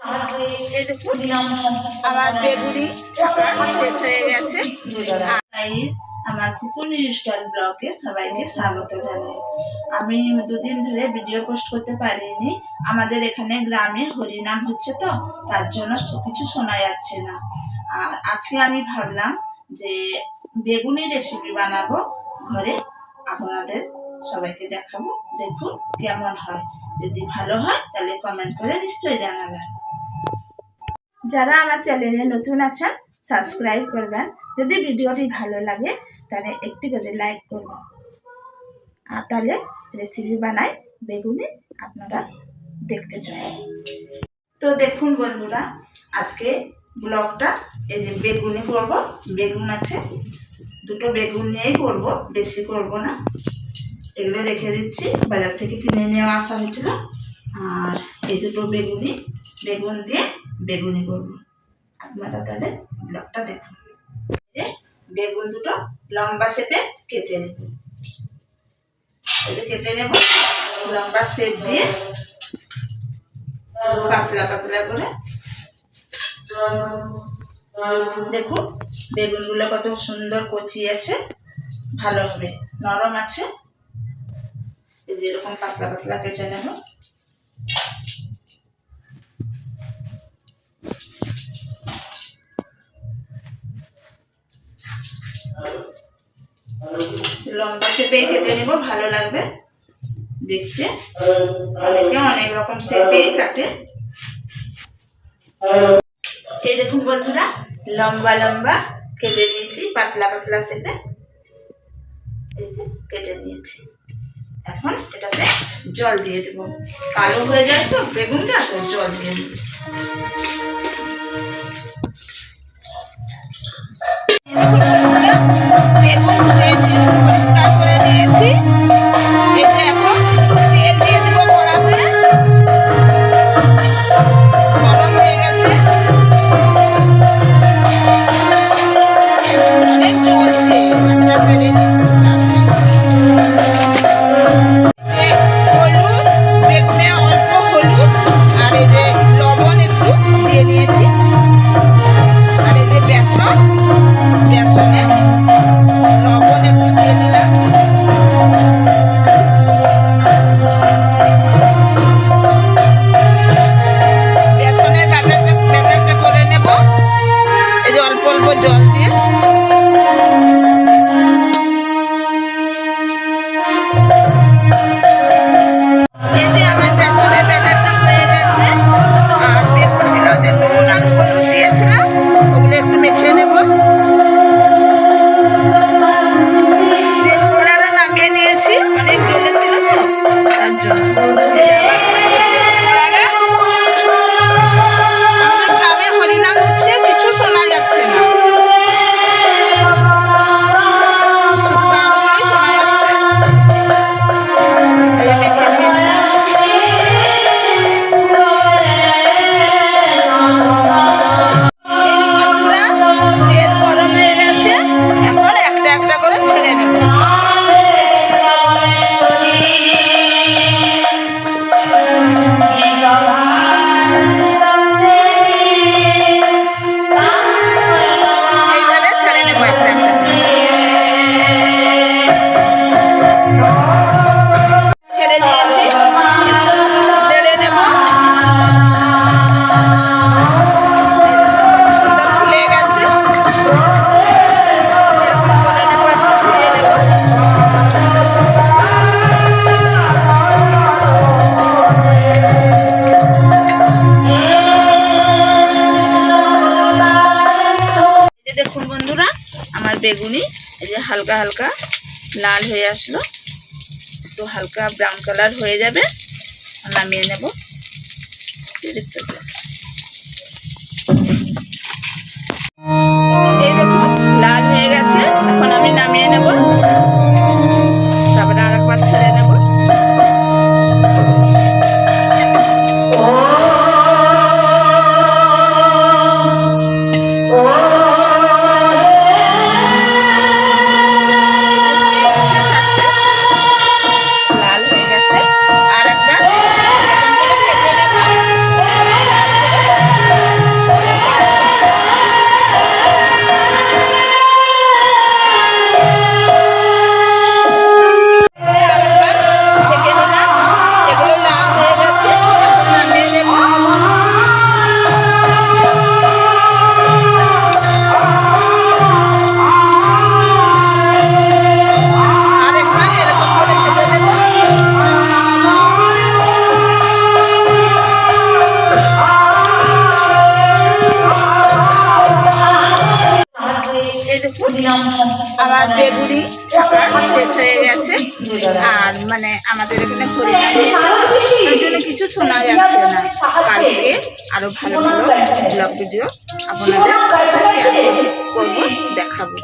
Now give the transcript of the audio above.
আমার সবাইকে স্বাগত আমি দুদিন ধরে ভিডিও পোস্ট করতে পারিনি। আমাদের এখানে গ্রামে হরিনাম হচ্ছে তো, তার জন্য কিছু শোনা যাচ্ছে না। আর আজকে আমি ভাবলাম যে বেগুনি রেসিপি বানাবো। ঘরে আপনাদের সবাইকে দেখাবো। দেখুন কেমন হয়। যদি ভালো হয়, তাহলে কমেন্ট করে নিশ্চয়ই জানাবেন। যারা আমার চ্যানেলে নতুন আছেন সাবস্ক্রাইব করবেন। যদি ভিডিওটি ভালো লাগে, তাহলে একটি করে লাইক করবেন। আর তাহলে রেসিপি বানাই বেগুনি আপনারা দেখতে চাই তো দেখুন বন্ধুরা, আজকে ব্লগটা এই যে বেগুনি করব। বেগুন আছে, দুটো বেগুন নিয়েই করব, বেশি করব না। এগুলো রেখে দিচ্ছি, বাজার থেকে কিনে নিয়ে আসা হয়েছিল আর এই দুটো বেগুনি বেগুন দিয়ে বেগুনি করব। আপনারা তাহলে ব্লগটা দেখুন। বেগুন দুটো লম্বা শেপে কেটে নেব। কেটে নেব। লম্বা শেপ দিয়ে পাতলা পাতলা করে দেখুন, বেগুনগুলো কত সুন্দর কচি আছে ভালো হবে, নরম আছে। এরকম পাতলা পাতলা কেটে নেব। লম্বা শেপেই কেটে নেব, ভালো লাগবে দেখতে। অনেকে অনেক রকম শেপেই কাটে। এই দেখুন বন্ধুরা, লম্বা লম্বা কেটে নিয়েছি, পাতলা পাতলা শেপে। কেটে নিয়েছি। এখন এটাতে জল দিয়ে দেবো। কালো হয়ে যায় তো বেগুনটা, তো জল দিয়ে দেবো। দেখুন বন্ধুরা, আমার বেগুনি এই যে হালকা হালকা লাল হয়ে আসলো। একটু হালকা ব্রাউন কালার হয়ে যাবে। নামিয়ে নেব। দেখতে আর মানে আমাদের এখানে হরিণ কিছু শোনা যাচ্ছে না। কালকে আরও ভালো ভালো ব্লগ ভিডিও আপনাদের করব, দেখাবো।